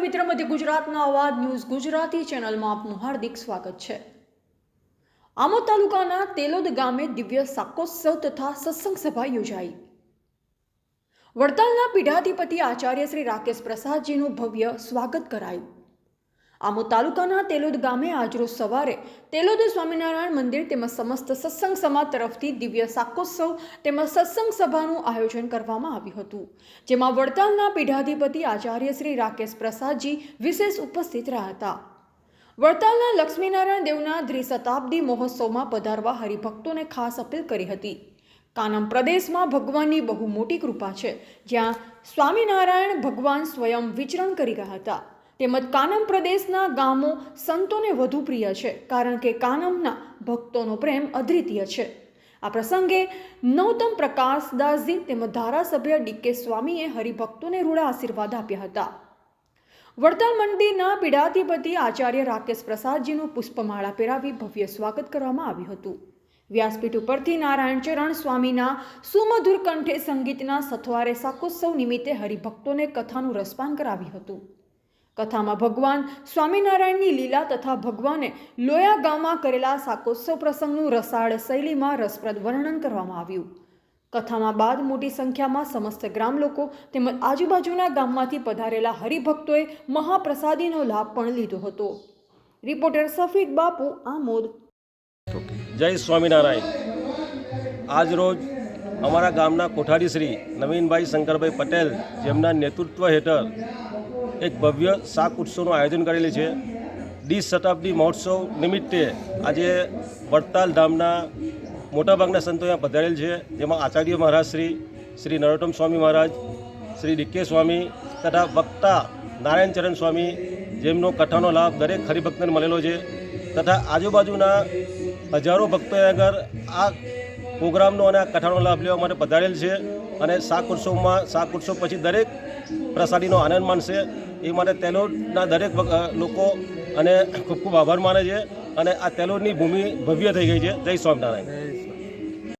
મિત્ર, મધ્ય ગુજરાતના અવાજ, ન્યૂઝ ગુજરાતી ચેનલમાં આપનું હાર્દિક સ્વાગત છે. આમોદ તાલુકાના તેલોદ ગામે દિવ્ય શાકોત્સવ તથા સત્સંગ સભા યોજાઈ. વડતાલના પીઢાધિપતિ આચાર્ય શ્રી રાકેશ પ્રસાદજીનું ભવ્ય સ્વાગત કરાયું. આમોદ તાલુકાના તેલોદ ગામે આજરોજ સવારે તેલોદ સ્વામિનારાયણ મંદિર તેમજ સમસ્ત સત્સંગ સમાજ તરફથી દિવ્ય શાકોત્સવ તેમજ સત્સંગ સભાનું આયોજન કરવામાં આવ્યું હતું. જેમાં વડતાલના પીઢાધિપતિ આચાર્ય શ્રી રાકેશ પ્રસાદજી વિશેષ ઉપસ્થિત રહ્યા હતા. વડતાલના લક્ષ્મીનારાયણ દેવના દ્વિશતાબ્દી મહોત્સવમાં પધારવા હરિભક્તોને ખાસ અપીલ કરી હતી. કાનમ પ્રદેશમાં ભગવાનની બહુ મોટી કૃપા છે. જ્યાં સ્વામિનારાયણ ભગવાન સ્વયં વિચરણ કરી રહ્યા હતા. તેમજ કાનમ પ્રદેશના ગામો સંતોને વધુ પ્રિય છે, કારણ કે કાનમના ભક્તોનો પ્રેમ અદ્વિતીય છે. આ પ્રસંગે નૌતમ પ્રકાશદાસજી તેમજ ધારાસભ્ય ડીકે સ્વામીએ હરિભક્તોને રૂડા આશીર્વાદ આપ્યા હતા. વડતાલ મંદિરના પીડાધિપતિ આચાર્ય રાકેશ પ્રસાદજીનું પુષ્પમાળા પહેરાવી ભવ્ય સ્વાગત કરવામાં આવ્યું હતું. વ્યાસપીઠ ઉપરથી નારાયણ ચરણ સ્વામીના સુમધુર કંઠે સંગીતના સથવારે શાકોત્સવ નિમિત્તે હરિભક્તોને કથાનું રસપાન કરાવ્યું હતું. કથામાં ભગવાન સ્વામિનારાયણની લીલા તથા ભગવાને લોયા ગામમાં કરેલા શાકોત્સવ પ્રસંગનું રસાળ શૈલીમાં રસપ્રદ વર્ણન કરવામાં આવ્યું. કથામાં બાદ મોટી સંખ્યામાં સમસ્ત ગ્રામ લોકો તેમજ આજુબાજુના ગામમાંથી પધારેલા હરિભક્તોએ મહાપ્રસાદીનો લાભ પણ લીધો હતો. રિપોર્ટર સફીક બાપુ, આમોદ. જય સ્વામિનારાયણ. આજ રોજ અમારા ગામના કોઠારી શ્રી નવીનભાઈ શંકરભાઈ પટેલ જેમના નેતૃત્વ હેઠળ એક ભવ્ય શાક ઉત્સવનું આયોજન કરેલું છે. ડીસ શતાબ્દી મહોત્સવ નિમિત્તે આજે વડતાલ ધામના મોટાભાગના સંતો અહીંયા પધારેલ છે. જેમાં આચાર્ય મહારાજ શ્રી શ્રી નરોત્તમ સ્વામી મહારાજ, શ્રી ડીકે સ્વામી તથા વક્તા નારાયણ ચરણ સ્વામી, જેમનો કથાનો લાભ દરેક હરિભક્તને મળેલો છે. તથા આજુબાજુના હજારો ભક્તોએ આગળ આ પ્રોગ્રામનો અને આ કથાનો લાભ લેવા માટે પધારેલ છે. અને શાક ઉત્સવમાં, શાક ઉત્સવ પછી દરેક પ્રસાદીનો આનંદ માણશે. એ માટે તેલોડના દરેક લોકો અને ખૂબ ખૂબ આભાર માને છે. અને આ તેલોડની ભૂમિ ભવ્ય થઈ ગઈ છે. જય સ્વામિનારાયણ.